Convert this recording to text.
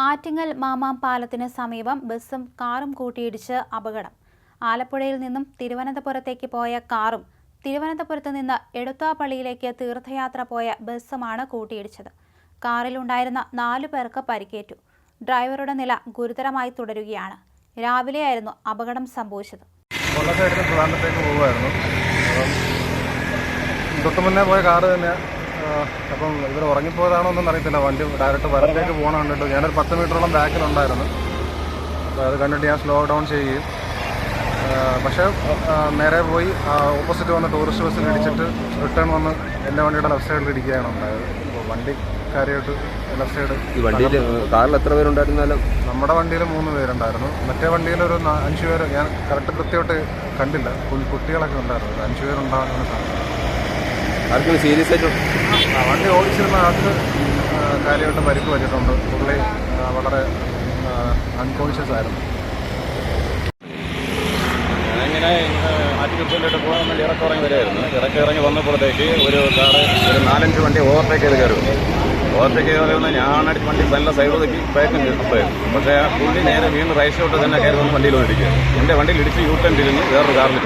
ആറ്റിങ്ങൽ മാമാം പാലത്തിന് സമീപം ബസ്സും കാറും കൂട്ടിയിടിച്ച് അപകടം. ആലപ്പുഴയിൽ നിന്നും തിരുവനന്തപുരത്തേക്ക് പോയ കാറും തിരുവനന്തപുരത്ത് നിന്ന് എടത്വാപള്ളിയിലേക്ക് തീർത്ഥയാത്ര പോയ ബസ്സുമാണ് കൂട്ടിയിടിച്ചത്. കാറിലുണ്ടായിരുന്ന നാലു പേർക്ക് പരിക്കേറ്റു. ഡ്രൈവറുടെ നില ഗുരുതരമായി തുടരുകയാണ്. രാവിലെയായിരുന്നു അപകടം സംഭവിച്ചത്. തൊട്ട് മുന്നേ പോയ കാറ് തന്നെ അപ്പം ഇവർ ഉറങ്ങിപ്പോയതാണോ എന്നൊന്നും അറിയത്തില്ല. വണ്ടി ഡയറക്റ്റ് വരത്തേക്ക് പോകണം കണ്ടിട്ട് ഞാനൊരു പത്ത് മീറ്ററോളം ബാക്കിലുണ്ടായിരുന്നു. അപ്പോൾ അത് കണ്ടിട്ട് ഞാൻ സ്ലോ ഡൗൺ ചെയ്യുകയും പക്ഷേ നേരെ പോയി ഓപ്പോസിറ്റ് വന്ന ടൂറിസ്റ്റ് ബസ്സിൽ ഇടിച്ചിട്ട് റിട്ടേൺ വന്ന് എന്റെ വണ്ടിയുടെ ലെഫ്റ്റ് സൈഡിൽ ഇടിക്കുകയാണ് ഉണ്ടായത്. അപ്പോൾ വണ്ടി കാര്യമായിട്ട് ലെഫ്റ്റ് സൈഡ് ഈ വണ്ടിയിൽ കാറിൽ എത്ര പേരുണ്ടായിരുന്നാലും? നമ്മുടെ വണ്ടിയിൽ മൂന്ന് പേരുണ്ടായിരുന്നു. മറ്റേ വണ്ടിയിൽ ഒരു അഞ്ച് പേര് ഞാൻ കറക്റ്റ് കൃത്യമായിട്ട് കണ്ടില്ല. കുട്ടികളൊക്കെ ഉണ്ടായിരുന്നു. അഞ്ച് പേരുണ്ടാകുന്ന സാധനം. ആർക്കും സീരിയസ് ആയിട്ട് വണ്ടി ഓടിച്ചിരുന്ന ആൾക്ക് കാലിയോട്ട് പരിക്ക് പറ്റിയിട്ടുണ്ട്. പുള്ളി വളരെ അൺകോൺഷ്യസ് ആയിരുന്നു. ഞാനിങ്ങനെ ആറ്റുകുറ്റിലോട്ട് പോകാൻ വേണ്ടി ഇറക്കം ഇറങ്ങി ഇറങ്ങി വന്നപ്പോഴത്തേക്ക് ഒരു കാറ് ഒരു നാലഞ്ച് വണ്ടി ഓവർടേക്ക് ചെയ്ത് കയറും. ഓവർടേക്ക് ചെയ്ത് കയറുന്ന ഞാനടിച്ച് വണ്ടി നല്ല സൈഡ് ഒതുക്കി ബാക്കും പക്ഷേ ആ പുള്ളി നേരെ വീണ്ടും റൈസ് തന്നെ കയറി വന്ന് വണ്ടിയിൽ ഇടിക്കുക എന്റെ വണ്ടിയിൽ ഇടിച്ച് യൂ ടേൺ തിരിഞ്ഞ് വേറൊരു കാറിൽ